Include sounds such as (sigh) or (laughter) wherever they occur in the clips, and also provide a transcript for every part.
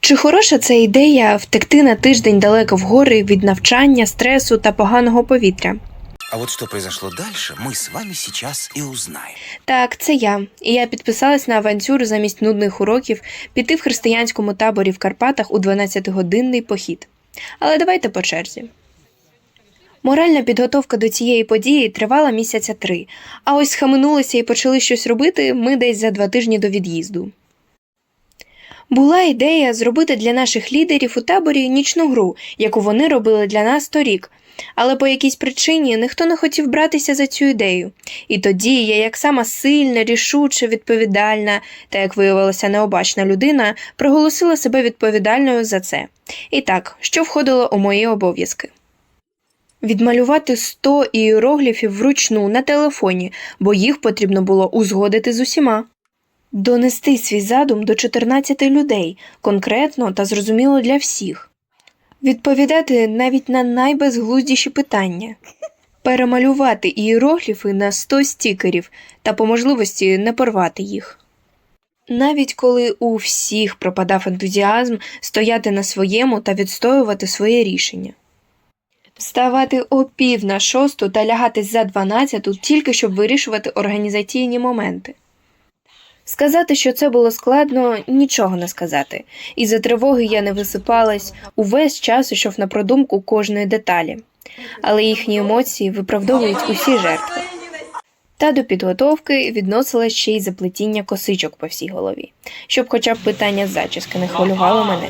Чи хороша ця ідея втекти на тиждень далеко в гори від навчання, стресу та поганого повітря? А от що произошло далі, ми з вами сейчас і узнаємо. Так, це я. І я підписалась на авантюру замість нудних уроків піти в християнському таборі в Карпатах у 12-годинний похід. Але давайте по черзі. Моральна підготовка до цієї події тривала місяця три. А ось схаменулися і почали щось робити ми десь за два тижні до від'їзду. Була ідея зробити для наших лідерів у таборі нічну гру, яку вони робили для нас торік. Але по якійсь причині ніхто не хотів братися за цю ідею. І тоді я, як сама сильна, рішуча, відповідальна та, як виявилося, необачна людина, проголосила себе відповідальною за це. І так, що входило у мої обов'язки. Відмалювати 100 іерогліфів вручну на телефоні, бо їх потрібно було узгодити з усіма донести свій задум до 14 людей конкретно та зрозуміло для всіх, відповідати навіть на найбезглуздіші питання, перемалювати ієрогліфи на 100 стікерів та по можливості не порвати їх. Навіть коли у всіх пропадав ентузіазм стояти на своєму та відстоювати своє рішення. Вставати о пів на шосту та лягати за дванадцяту тільки щоб вирішувати організаційні моменти. Сказати, що це було складно, нічого не сказати. І за тривоги я не висипалась увесь час, ішов на продумку кожної деталі, але їхні емоції виправдовують усі жертви. Та до підготовки відносила ще й заплетіння косичок по всій голові, щоб, хоча б питання зачіски не хвилювало мене.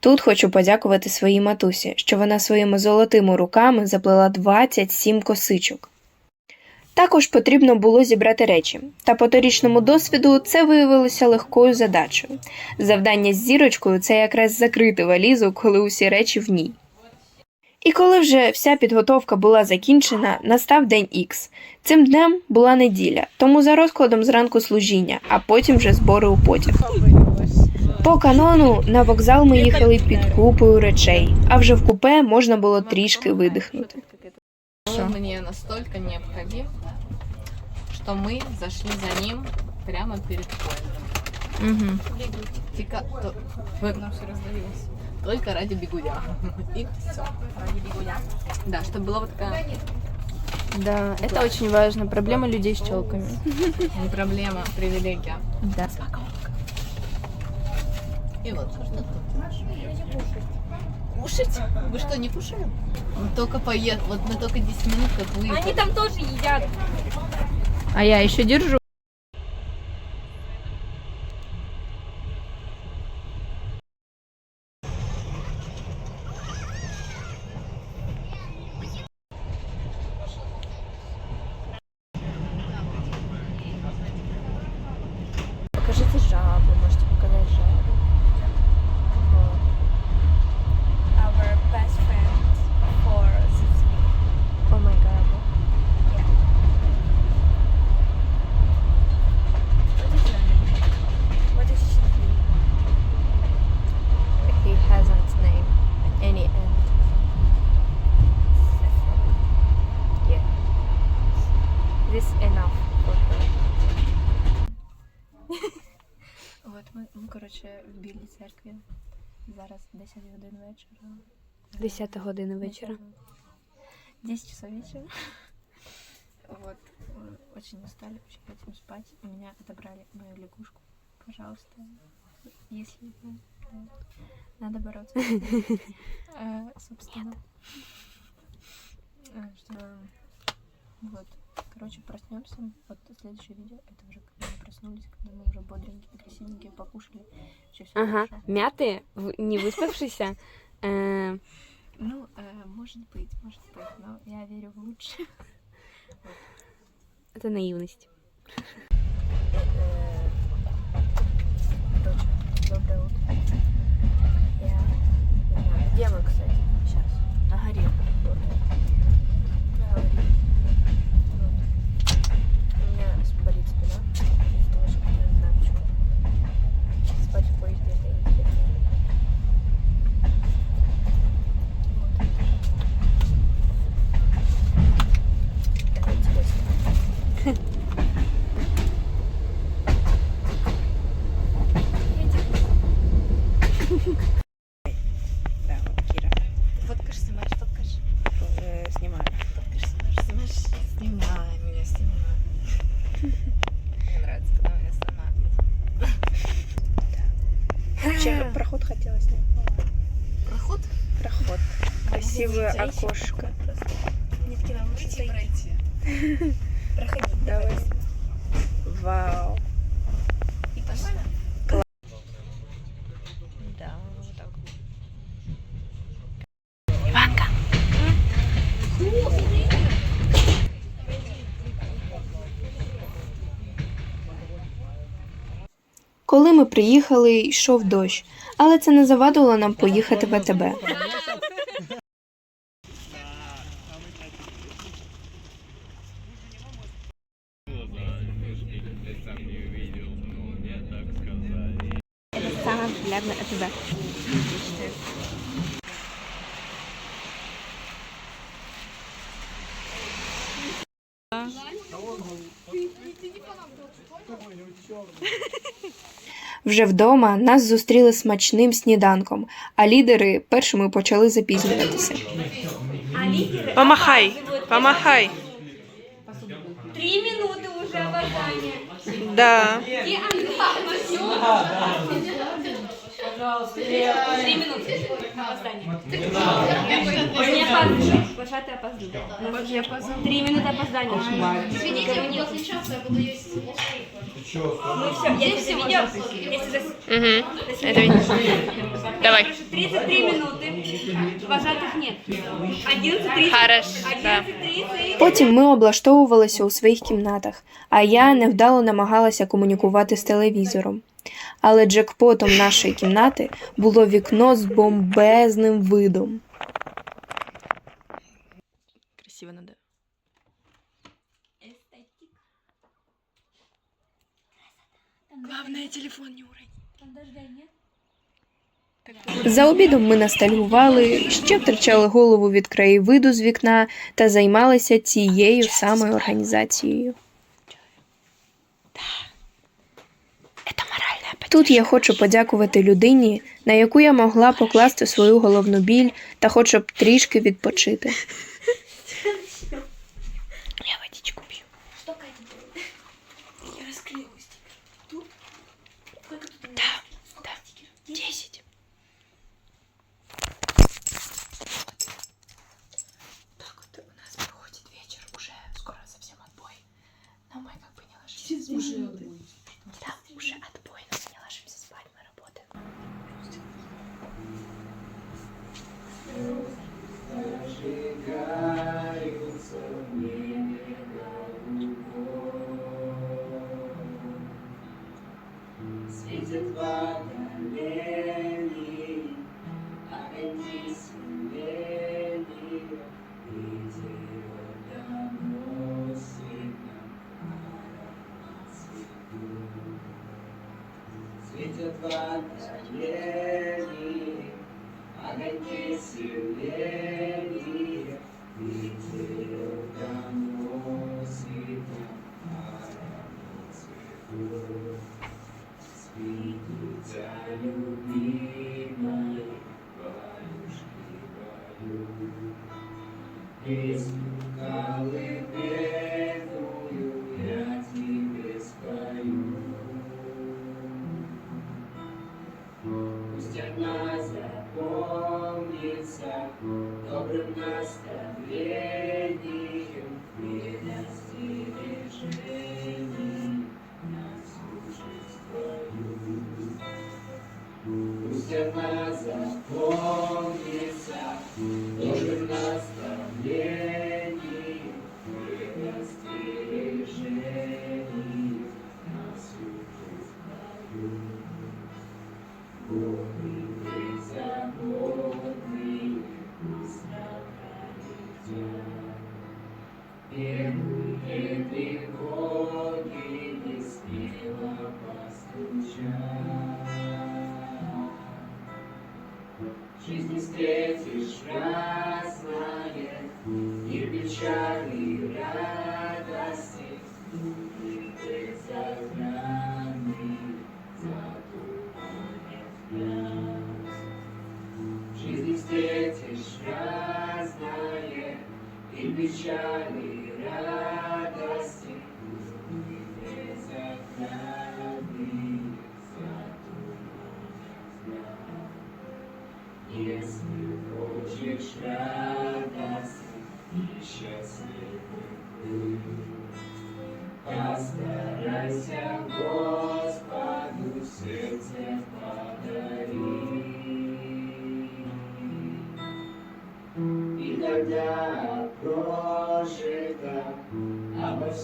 Тут хочу подякувати своїй матусі, що вона своїми золотими руками заплела 27 косичок. Також потрібно було зібрати речі, та по торічному досвіду це виявилося легкою задачею. Завдання з зірочкою це якраз закрити валізу, коли усі речі в ній. І коли вже вся підготовка була закінчена, настав день Х. Цим днем була неділя, тому за розкладом зранку служіння, а потім вже збори у потяг. По канону на вокзал ми їхали під купою речей, а вже в купе можна було трішки видихнути. хорошо. Он мне настолько необходим, что мы зашли за ним прямо перед поездом. Угу. Тика... То... Только ради бегуля (laughs) И все. Ради бегудя. Да, чтобы была вот такая да, это очень важно. Проблема да. людей с челками. Не проблема, привилегия. Да. И вот что-то. кушать? Вы что, не кушали? Мы ну, только поехали, вот мы только 10 минут как выехали. Они там тоже едят. А я еще держу. зараз 10 годин вечора. 10 година вечора. 10 часов вечера. Вот. Очень устали, очень хотим спать. У меня отобрали мою лягушку. Пожалуйста. Если Да. Надо бороться. (laughs) Собственно. Что... Вот. Короче, проснемся. Вот следующее видео. Это уже когда мы проснулись, когда мы уже бодренькие, красивенькие, покушали. Еще все ага. хорошо. Мятые, не выспавшиеся. (laughs) Э. Ну, э, может быть, может быть, но я верю в лучшее. Это наивность. Короче, доброе утро. Я... Где мы, кстати, сейчас? На горе. worth your thing. окошко. Нитки нам нужно пройти. (laughs) Проходи. Давай. Вау. И пошла. так. Иванка. Коли ми приїхали, йшов дощ, але це не завадило нам поїхати в АТБ. Вже вдома нас зустріли смачним сніданком, а лідери першими почали запізнюватися. Помахай, помахай. Три минути уже бажання. Да пожалуйста. Три минуты. Опоздание. Ну, опоздання. Три минуты опоздания. Извините, мне после часа я буду есть. Ну, Давай. 33 минуты. Вважатих нет. 11.30. Хорошо. Потім ми облаштовувалися у своїх кімнатах, а я невдало намагалася комунікувати з телевізором але джекпотом нашої кімнати було вікно з бомбезним видом. Красиво надо. Главное, телефон не За обідом ми ностальгували, ще втрачали голову від краєвиду з вікна та займалися цією самою організацією. Тут я хочу подякувати людині, на яку я могла покласти свою головну біль та, хочу б трішки відпочити.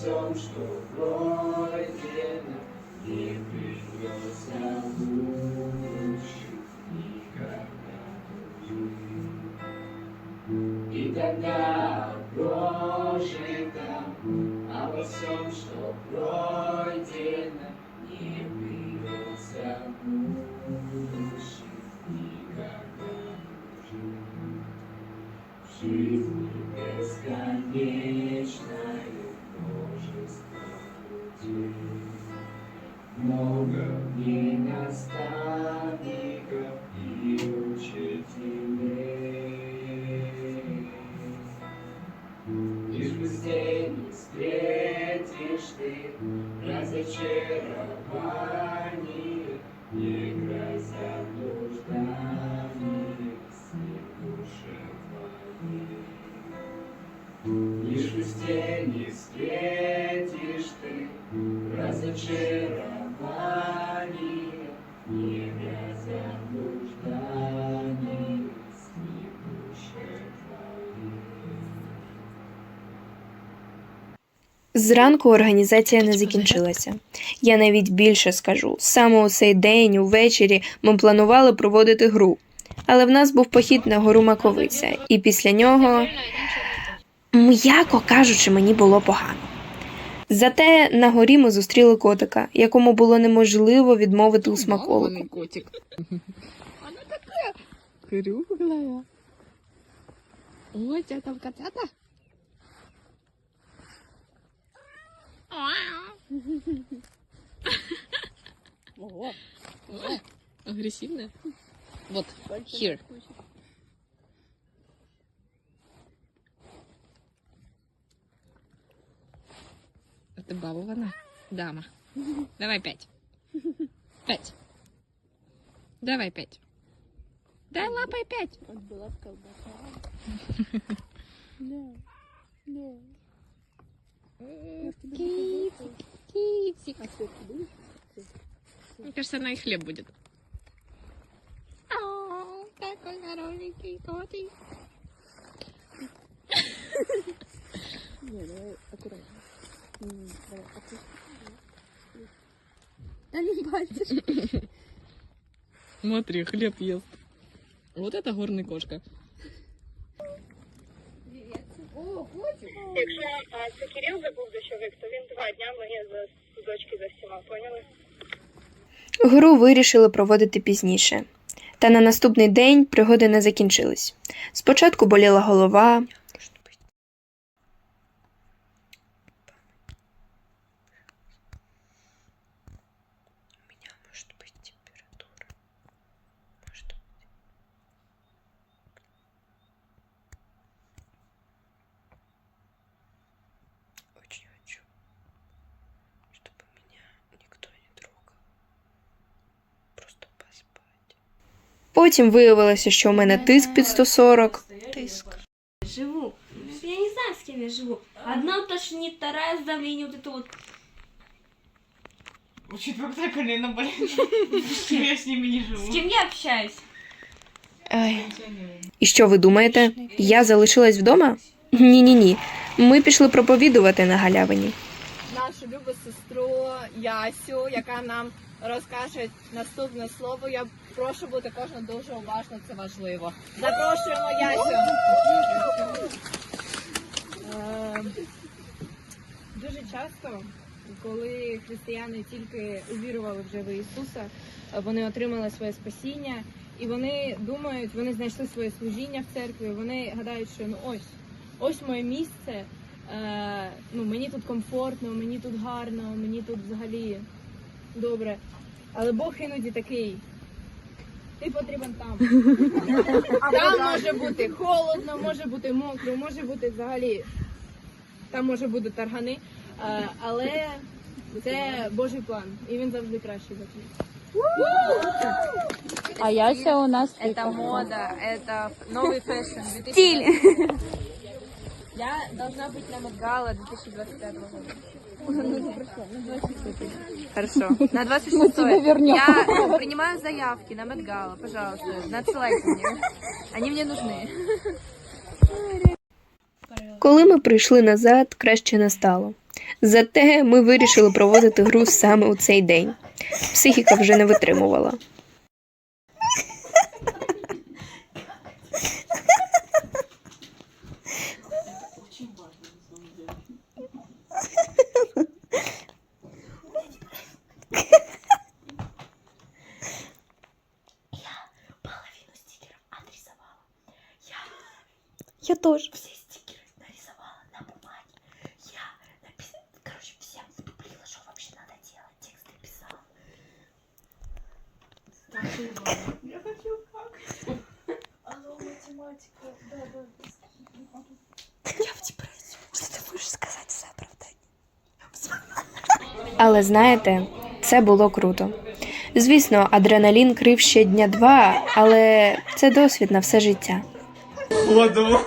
Şey olmuştu. Namaskar. Зранку організація не закінчилася. Я навіть більше скажу. Саме у цей день, увечері, ми планували проводити гру, але в нас був похід на гору Маковиця, і після нього, м'яко кажучи, мені було погано. Зате на горі ми зустріли котика, якому було неможливо відмовити у смаколику. Вона така кругла. Ось там котята. Ого. Агрессивная. Вот, here. Это балована дама. Давай пять. Пять. Давай пять. Дай лапой пять. Отбыла в колбаса. (laughs) Да. Да. Китик, китик. Мне кажется, она и хлеб будет. О, какой хорошенький котик. Не, давай аккуратно. Давай, аккуратно. Да не бачишь. Смотри, хлеб ест. Вот это горный кошка. Якщо а, це Кирил забув дощовик, то він два дня мої за дочки за всіма, поняли? Гру вирішили проводити пізніше. Та на наступний день пригоди не закінчились. Спочатку боліла голова, Потім виявилося, що у мене тиск під 140. Тиск. Живу. Я не знаю, з ким я живу. Одна тошнит, вторая давление, вот это вот. У четвертая колено болит. Я с ними не живу. С кем я общаюсь? Ай. І що ви думаєте? Я залишилась вдома? Ні, ні, ні. Ми пішли проповідувати на галявині. Нашу любу сестру Ясю, яка нам розкаже наступне слово. Я Прошу бути кожен дуже уважно, це важливо. Запрошуємо Ясю. Е, дуже часто, коли християни тільки увірували вже в Ісуса, вони отримали своє спасіння, і вони думають, вони знайшли своє служіння в церкві. Вони гадають, що ну ось, ось моє місце. Е, ну, мені тут комфортно, мені тут гарно, мені тут взагалі добре. Але Бог іноді такий ти потрібен там. (laughs) Там може бути холодно, може бути мокро, може бути взагалі. Там може бути таргани. Е, але це Божий план. І він завжди кращий за А я ще у нас Это мода, это новый фэшн. Стиль. Я должна быть на Мадгала 2025 року. Хорошо. На 26 Я принимаю заявки на Медгала, пожалуйста. Надсилайте мені. Они мені нужны. Коли ми прийшли назад, краще не стало. Зате ми вирішили проводити гру саме у цей день. Психіка вже не витримувала. тоже все стикеры нарисовала на бумаге. Я написала, короче, всем вдуплила, что вообще надо делать. Текст написала. Я хочу как. Алло, математика. Да, да. Я в депрессию. Что ты можеш сказати за оправдання? Але знаєте, це було круто. Звісно, адреналін крив ще дня два, але це досвід на все життя. Ладно.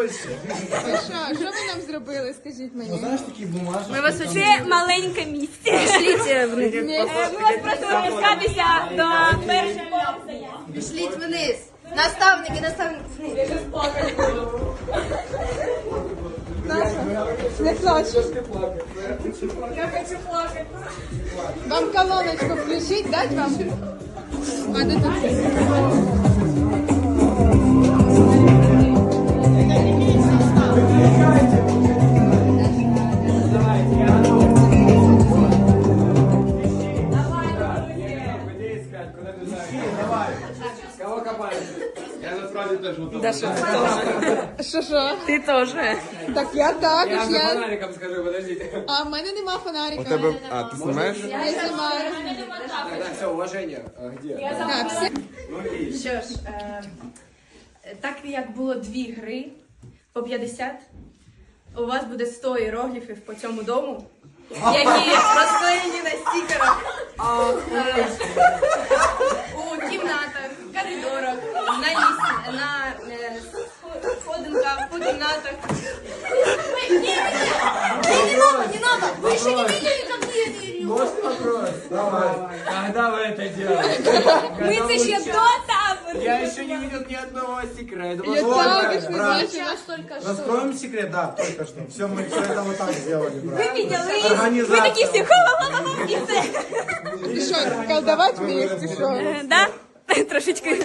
Польщі. Ну що, що ви нам зробили? Скажіть мені. Ну, знаєш, такі бумажки. Ми вас Це маленьке місце. Пішліть е, вниз. Е, ми вас просили розкатися до першого заяви. Пішліть вниз. Наставники, наставники вниз. Наша, не плач. Я хочу плакати. Вам колоночку включить, дать вам? А тут? теж готова. Да, що ти Що Ти теж. Так я так. Я також. за Я... фонариком скажу, подождите. А в мене нема фонарика. У тебе. А, ти знімаєш? Я знімаю. Так, все, уважение. А где? Так, все. Ну і... Що ж, е, так як було дві гри по 50, у вас буде 100 іерогліфів по цьому дому, які розклеєні на стікерах е, у кімнатах, коридорах, на, ліс, на е, сходинках, по кімнатах. Не надо, не надо! Вы еще не видели, как мы это делаем? Можно вопрос? Давай. Когда вы это делали? Мы это еще до того. Я еще не видел ни одного секрета. Я Вот, так и брат. Сейчас только что. секрет? Да, только что. Все, мы все это вот так сделали, брат. Вы видели? Вы Организация. такие все ха-ха-ха-ха. И це. Ты колдовать вместе ты что? Да? (laughs) Трошечки. Е,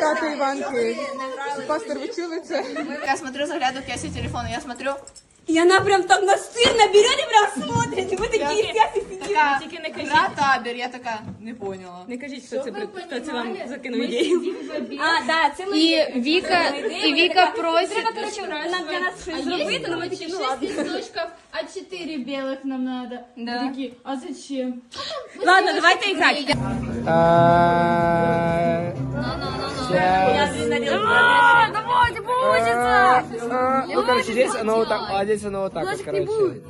Тата Іванки. Пастор, ви чули це? Я смотрю, загляду в кесю телефону, я смотрю. И она прям так настирно бере и прям смотрить. І ми такі сядь і сидимо. Така, Тільки не кажіть. «Гра я такая не поняла. Не что хто це, при- хто вам закинув ідею. А, да, це Вика, І Віка, і Віка просить. Треба, коротше, нам для нас щось зробити, але ми такі, ну ладно. а четыре белых нам надо. Да. Мы такие, а зачем? Ладно, давайте играть. А, я, наверное, делать будет? А, а, ну, короче, здесь оно вот так, а здесь оно вот так короче.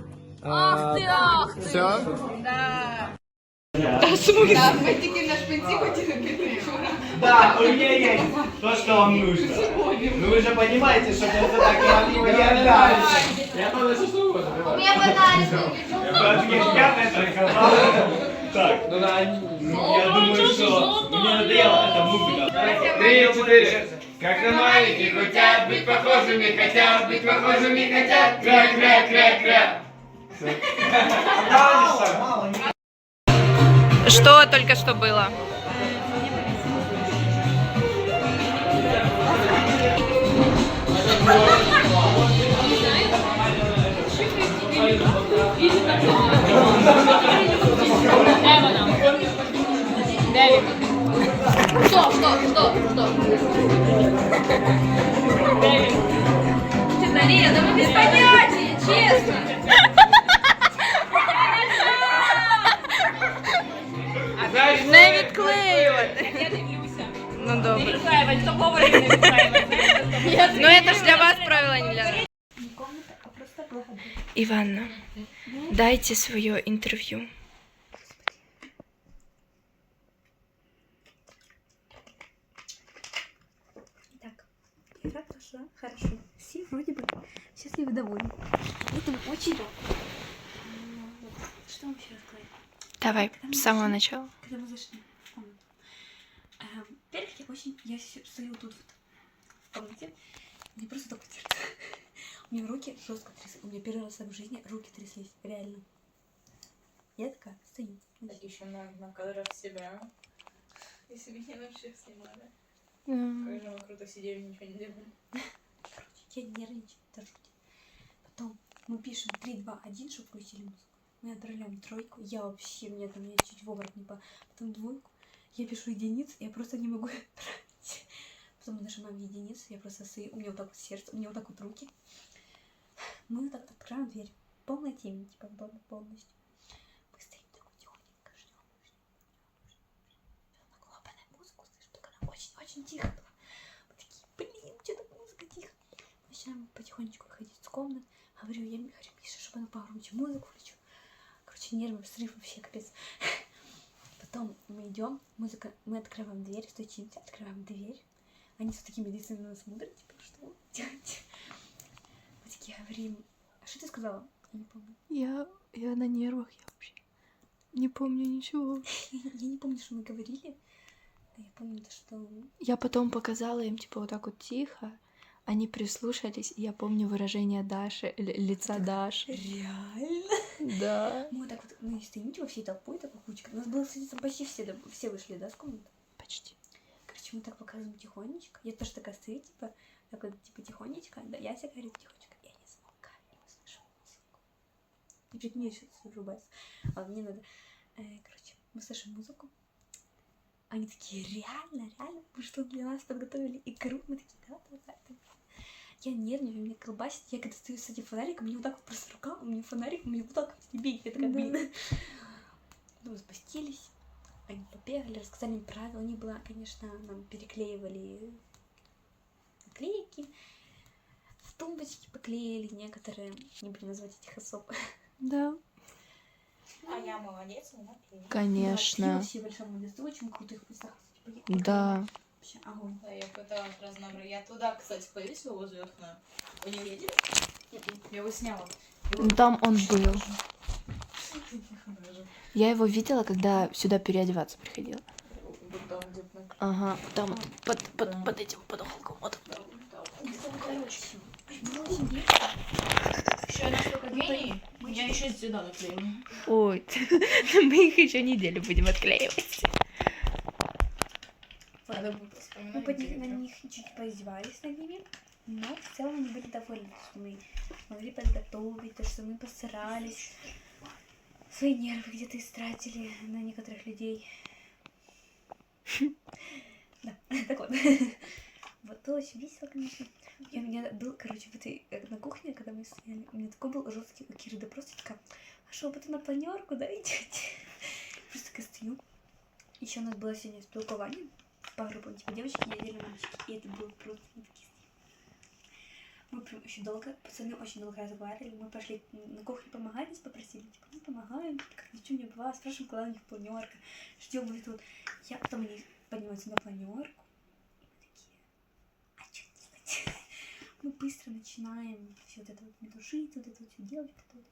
Ах ты, а, ах ты. Все? Да. Та смысл? Да, ми тільки на Да, у меня есть то, что вам нужно. Ну вы же понимаете, что это так не Я подношу что угодно. У меня подарочки. Я это Так, ну да, я думаю, что мне надоело это мука. Три, четыре. Как на маленьких утят, быть похожими хотят, быть похожими хотят. Кря, кря, кря, кря. Что только что было? Э, Стоп, стоп, стоп, стоп! Честно, Лия, да вы без понятия, честно. Не відклеювати. Ну добре. Не відклеювати, то Ну это ж для вас правило, а не для нас. Иванна, дайте свое интервью. вроде бы счастлив и доволен. Это очень долго. Что вам еще рассказать? Давай, с самого зашли, начала. Когда мы зашли в комнату. Эм, первых я очень... Я стою тут вот в комнате. Мне просто так сердце. У меня руки жестко тряслись. У меня первый раз в жизни руки тряслись. Реально. Я такая стою. Так еще на, на кадрах себя. Если бы не на всех снимали. Mm. Как же мы круто сидели, ничего не делали. Я нервничаю, жуть. Потом мы пишем 3, 2, 1, чтобы включили музыку. Мы отрываем тройку. Я вообще, мне там, я чуть в обморок не по... Потом двойку. Я пишу единицу, я просто не могу отправить. (laughs) Потом мы нажимаем единицу, я просто сы... У меня вот так вот сердце, у меня вот так вот руки. Мы вот так вот открываем дверь. Полная темень, типа, дома полностью. очень тихо. начинаем потихонечку выходить из комнаты. Говорю, я говорю Миша, чтобы она погромче музыку включу. Короче, нервы срыв вообще капец. Потом мы идем, музыка, мы открываем дверь, стучимся, открываем дверь. Они все такими лицами на нас смотрят, типа, «Ну что делать? Мы такие говорим, а что ты сказала? Я не помню. Я, я на нервах, я вообще не помню ничего. (laughs) Я не помню, что мы говорили. А я помню то, что... Я потом показала им, типа, вот так вот тихо. Они прислушались, и я помню выражение Даши, лица так, Даши. Реально? Да. Мы так вот, мы стоим типа всей толпой, такой кучка. У нас было, кстати, там почти все, все вышли, да, с комнаты? Почти. Короче, мы так показываем тихонечко. Я тоже такая стою, типа, так вот, типа, тихонечко. Да, я себя говорю тихонечко. Я не замолкаю, и мы музыку. И перед мне сейчас врубается. А мне надо... Э, короче, мы слышим музыку. Они такие, реально, реально, мы что для нас подготовили? И круг мы такие, да, да, да я нервничаю, меня колбасит, я когда стою с этим фонариком, мне вот так вот просто рука, у меня фонарик, мне вот так вот бегает, я такая, блин. Ну, (laughs) спустились, они побегали, рассказали им правила, не было, конечно, нам переклеивали наклейки, в тумбочки поклеили некоторые, не будем называть этих особ. Да. А я молодец, не наклеила. Конечно. Да, все большие молодцы, очень крутых местах. Да. Вообще огонь. Да, я пыталась разнообразить. Я туда, кстати, повесила возле окна. Вы не видели? М-м. Я его сняла. Ну там он был. Я его видела, когда сюда переодеваться приходила. Ага, там под, под, под этим под уголком. Вот. Ну, Ой, (laughs) мы их еще неделю будем отклеивать надо вспоминать. Мы под них, на них чуть поиздевались над ними, но в целом они были довольны, что мы могли подготовить, то, что мы постарались. Свои нервы где-то истратили на некоторых людей. Да, так вот. Вот было очень весело, конечно. Я, у меня был, короче, в этой, э, на кухне, когда мы стояли, у меня такой был жесткий у Киры, да просто такая, а что, вот на планерку, да, идете? Просто костюм. Еще у нас было сегодня столкование по группам, типа девочки, я делю мальчики. И это было просто такие мы прям очень долго, пацаны очень долго разговаривали, мы пошли на кухню помогать, нас попросили, типа, мы «Ну, помогаем, как ничего «Ну, не бывало, спрашиваем, когда у них планерка, ждем их тут. Я потом они поднимаются на планерку, мы такие, а что делать? (laughs) мы быстро начинаем все вот это вот метушить, вот это вот все делать, вот это вот.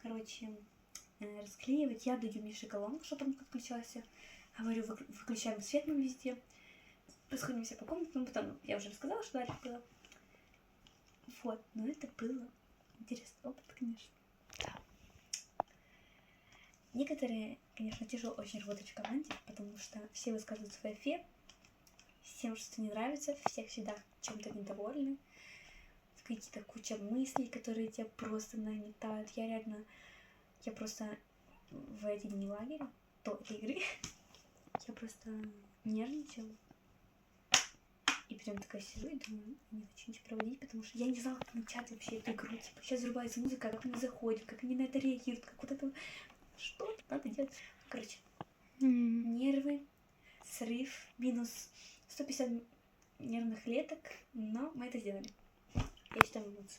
короче, э, расклеивать. Я даю Мише колонку, чтобы он подключался, говорю, выключаем свет мы везде, Расходимся по комнатам, потом я уже рассказала, что дальше было. Вот, но это было интересный опыт, конечно. Да. Некоторые, конечно, тяжело очень работать в команде, потому что все высказывают свои фе, всем что-то не нравится, всех всегда чем-то недовольны, какие-то куча мыслей, которые тебя просто нагнетают. Я реально, я просто в эти дни лагеря, то этой игры, (laughs) я просто нервничала, я такая сижу и думаю, не хочу ничего проводить, потому что я не знала, как начать вообще эту игру. Типа, сейчас взрывается музыка, как они заходят, как они на это реагируют, как вот это... Что-то надо делать. Короче, mm-hmm. нервы, срыв, минус 150 нервных клеток, но мы это сделали. Я считаю, молодцы.